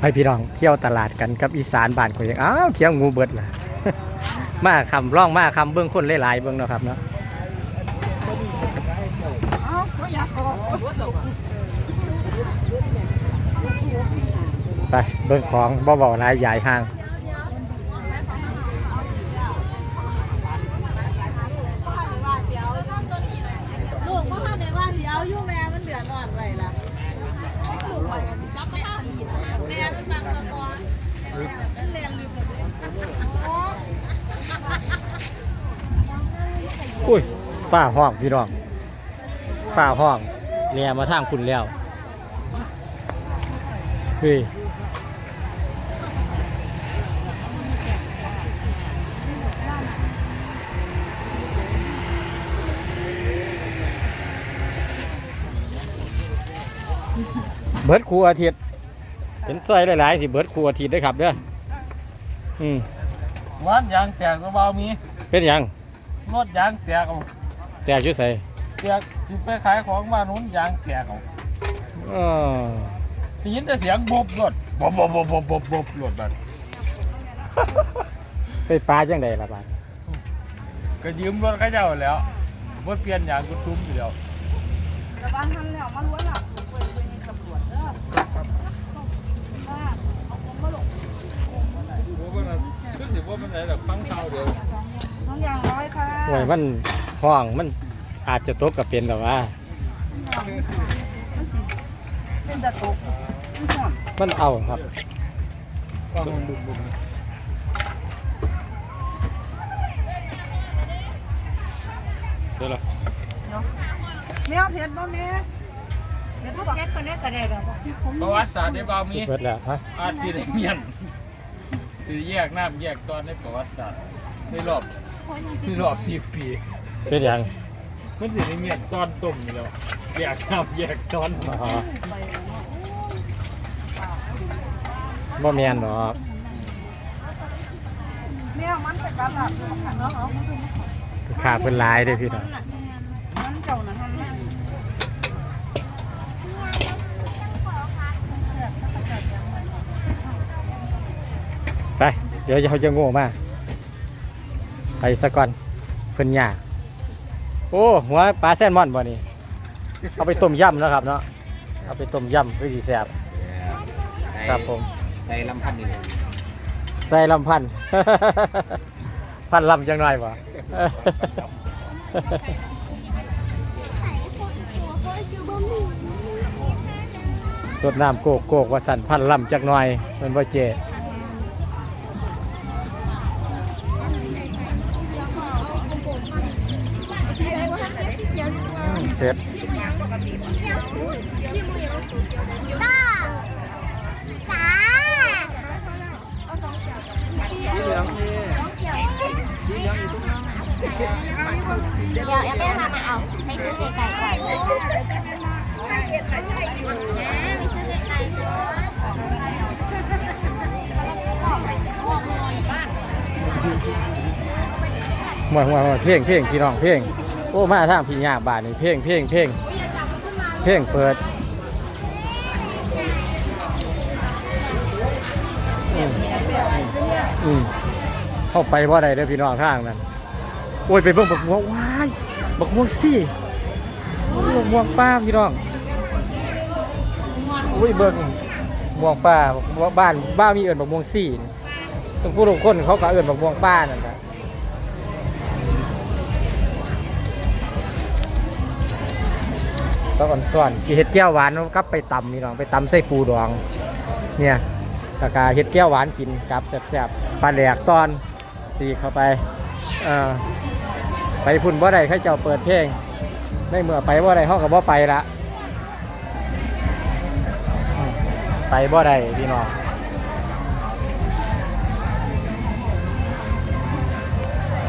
ไปพี่น้องเที่ยวตลาดกันกับอีสานบ้านข่อยยังอ้าวเคี้ยวงูเบิดล่ะ มาคำร่องมาคำเบื้องคนหลายๆเบื้องเนาะครับเนาะไปเบื้องของบ่บาๆหลายใหญ่ห้าง ลูกว่าในว่าที่เอาอยู่แม่มันเดือดร้อนไว้ล่ะรับไม่ได้แม่มันฟังละครมันเรียนลืมโอ้ อุ้ย ฝ้าห้องพี่น้องฝ้าห้องเรียมาทางคุณแล้วเฮ้ยเบิร์ดครูอาทิตย์เห็นซอยหลายๆสิเบิร์ดครูอาทิตย์เด้วยครับเด้ออืมวัดยางแตกกระเบามีเป็นหยังรถยางแตกเอาแตกชื่อใส่แตกสิไปขายของบ้านนู้นยางแตกเอาเออได้ยินแต่เสียงบบรถบบบบบบบบบบบบรถแบบไปปลาจังใดล่ะบาดก็ยืมรถเขาเจ้าแล้วว่าเปลี่ยนยางก็ทุ่มอยู่แล้วระวังทันแล้วมาล้วนหลับเปิดเป็นตำรวจเด้อว่าเอาผมมาลงว่ามันคือสิว่ามันไหนแบบฟังข่าวเดียวน้องยางร้อยค่ะ ห่วยมัน ห้องมันอาจจะตกกับเป็นแต่ว่ามันสิเป็นตะตกมันห่อนมันเอาครับฟังบุบบุบเดี๋ยวละแม่เอาเพชรบ่แม่เดี๋ยวพวกแกคนนี้ก็ได้แบบผมประวัติศาสตร์ได้เบาสิมีเบิดแล้วฮะอาจสิได้เมียนสิแยกน้ำแยกตอนในประวัติศาสตร์ในรอบในรอบสิบปี เป็นหยังมันสิได้เมียนตอนต้มอยู่แล้วแยกน้ำแยกตอนอ๋อบ่แม่นหรอกแม่มันเป็นตลาดเนาะเอาขาเพิ่นหลายเด้อพี่น้องมันเจ้าน่ะท่านแม่ไป เดี๋ยวเขาจะโง่มาไปสะก่อนเพิ่นยาก โอ้หัวปลาแซลมอนบ่นี่เอาไปต้มยำเนาะครับเนาะเอาไปต้มยำคือสิแซ่บครับผมใส่ลำพันธ์นี่เลยใส่ลำพันธุ์พันลำจังหน่อยบ่สดน้ำโกกโกกว่าสันพันลำจักหน่อยมันบ่เจ เจ็ดก็สาเดี๋ยวแอปเปิ้ลพมาเอาไปซื้อไก่ไก่ก่อนไปซื้อไก่ไก่ก่อนมามามเพ่งเพ่งพี่น้องเพ่ง โอ้มาทางพี่ยาบาทนี่เพลงเพลงเพลงเพลงเปิดอืมเข้าไปว่าใดเด้อพี่น้องทางนั้นโอ้ยไปเบิ่งบักม่วงว้ายบักม่วงซี่บักม่วงป้าพี่น้องโอ้ยเบิ่งม่วงป้าบ้านบ้านมีเอิ้นบักม่วงซี่นี่ต้องผู้ทุกคนเขาก็เอิ้นบักม่วงป้านั่นแหละ ก็อ่อนซ่อนกีเห็ดแก้วหวานกลับไปตำนี่น้องไปตำใส่ปูดอง เนี่ยกากาเห็ดแก้วหวานกินกับแซ่บๆปลาแหลกตอนสีเข้าไปเอ่อไปพุ่นบ่ได้เขาเจ้าเปิดเพลงในเมื่อไปบ่ได้ห้องกับบ่ไปละไปบ่ได้พี่น้อง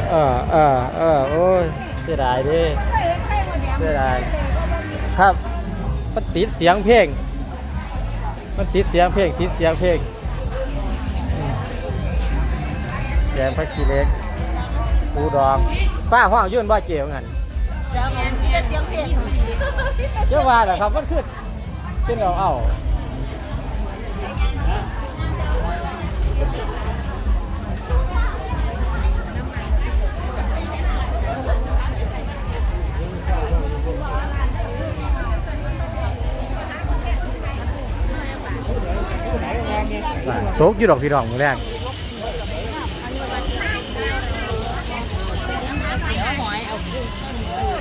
เออเออเออโอ้ยเสียดายดิเสียดาย ครับมันติดเสียงเพลง มันติดเสียงเพลงติดเสียงเพลงแกงผักชีเล็กปูดองป้าห้องยื่นว่าเจียวงั้นเสียงเพลงเจ้าว่าเหรอครับมันขึ้นขึ้นเอาเอาน้ ตกอยู่ดอกพี่น้องมื้อแรก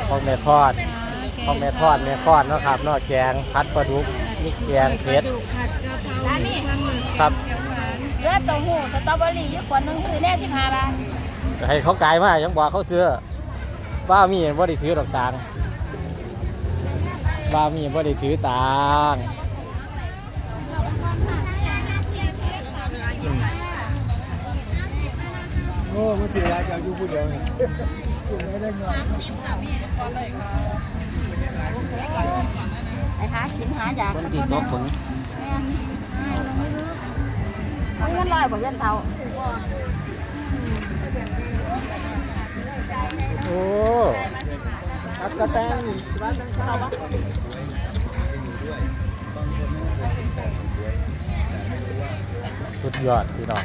ของแม่ทอดของแม่ทอดแม่ทอดเนาะครับเนาะแกงพัดปลาดุกมีแกงเผ็ดร้านนี้ครับเลือดเต้าหู้สตรอเบอรี่ยี่ขวดหนึงคือแน่ที่พาบาทให้เขากายมายังบอกเขาเสื้อว่ามีบ่ได้ถือดอกตางว่ามีบ่ได้ถือตาง โอ้มันถืออะไรจะอยู่ผู้เดียวเนี่ยไม่ได้เงินไอ้หาสินหาอยากคนติดลบผลเอาเงินลอยบ่เงินเท่าโอ้อักกระแตงร้านข้าวสุดยอดพี่น้อง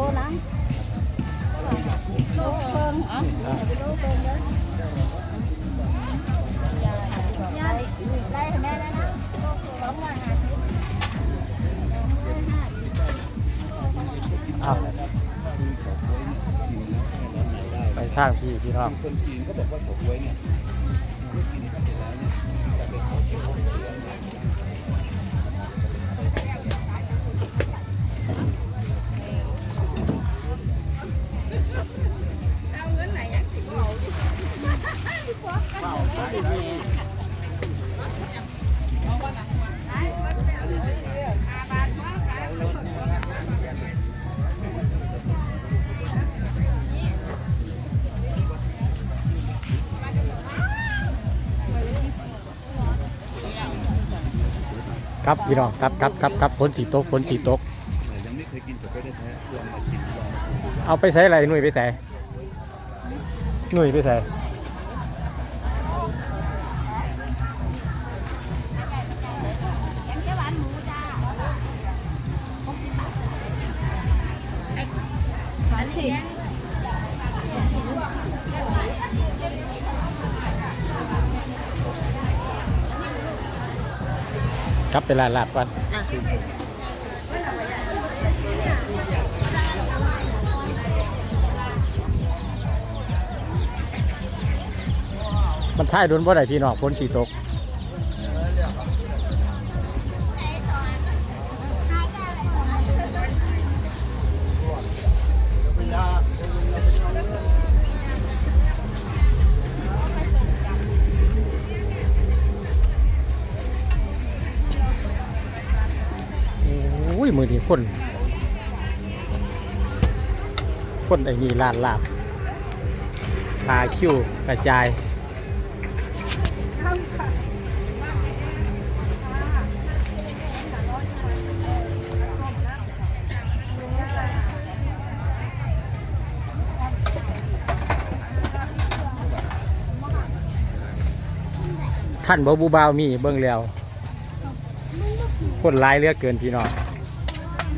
เก็บของโลนะโลเพิ่งอะโลเพิ่งเด้อไล่ให้แม่แล้วนะสองร้อยห้าสิบเอาไปข้างพี่พี่น้องคนจีนก็บอกว่าเฉาก๊วยเนี่ย ครับพี่น้องครับครับครับครับฝนสีตกฝนสีตก ยังไม่เคยกินเฉาก๊วยแท้ลองมากินลองมาเอาไปใส่อะไรหนุ่ยไปใส่หนุ่ยไปใส่ ครับไปลาดลาดก่อนมันท่ายโดนบ่ได้พี่น้องฝนสีตก มือนี้คนคนไอ้นี่ลาดลาบพาคิวกระจายท่านบบูบาวมีเบิ่งแล้วคนร้ายเลือกเกินพี่น้อง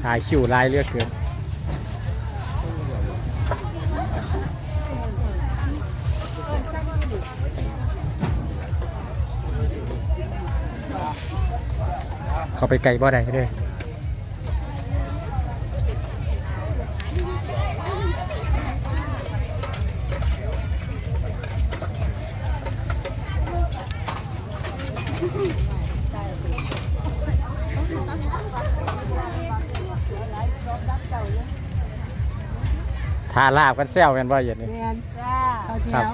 หายคิวร้ายเลือกเกินเขาไปไกลบ่ได้เด้อ ทาลาบกันแซวกันบ่เย็นนี่แม่นจ้าข้าวครัเที่บยว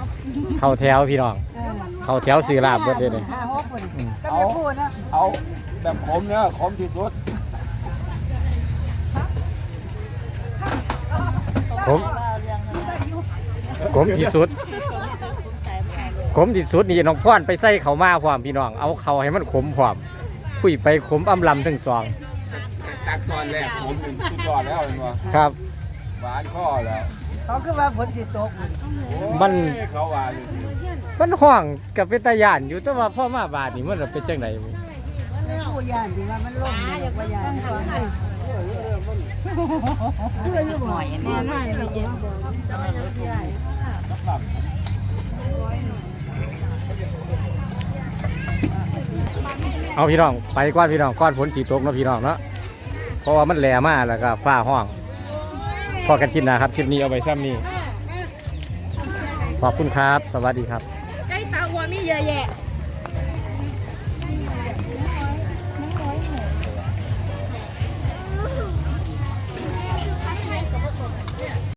เข้าแถวพี่น้อง เออเข้าแถวซื้อลาบเบิดเด้อนี่ห้าหกคนอืมก็ไม่พูดนะเอาแบบขมเนี่ยขมที่สุดผมผมที่สุดผมที่สุดนี่น้องพ่อนไปใส่เขามาพร้อมพี่น้อง เอาเขาให้มันขมพร้อมคุยไปขมอำลำทั้งสองตักซอนแรกผมหนึ่งสุดยอดแล้วเห็นบ่ครับ หวานข้อแล้วเขาคือว่าฝนสิตกมันโอ้ยเขาหวานเลยสิมันห่วงกับเป็นตาย่านอยู่แต่ว่าพ่อมาบาดนี่มันเป็นจังไดผู้ยานที่ว่ามันล่มอยากว่ายานหน่อยนี่น่าจะเย็นเอาพี่น้องไปก้อนพี่น้องก้อนฝนสีตกเนาะพี่น้องเนาะเพราะว่ามันแหลมากแล้วก็ฟ้าห้อง พอกันคลิปหนะครับคลิปนี้เอาไว้ซ้ำนี้ขอบคุณครับ สวัสดีครับใกล้ตาวัวมีเยอะแยะ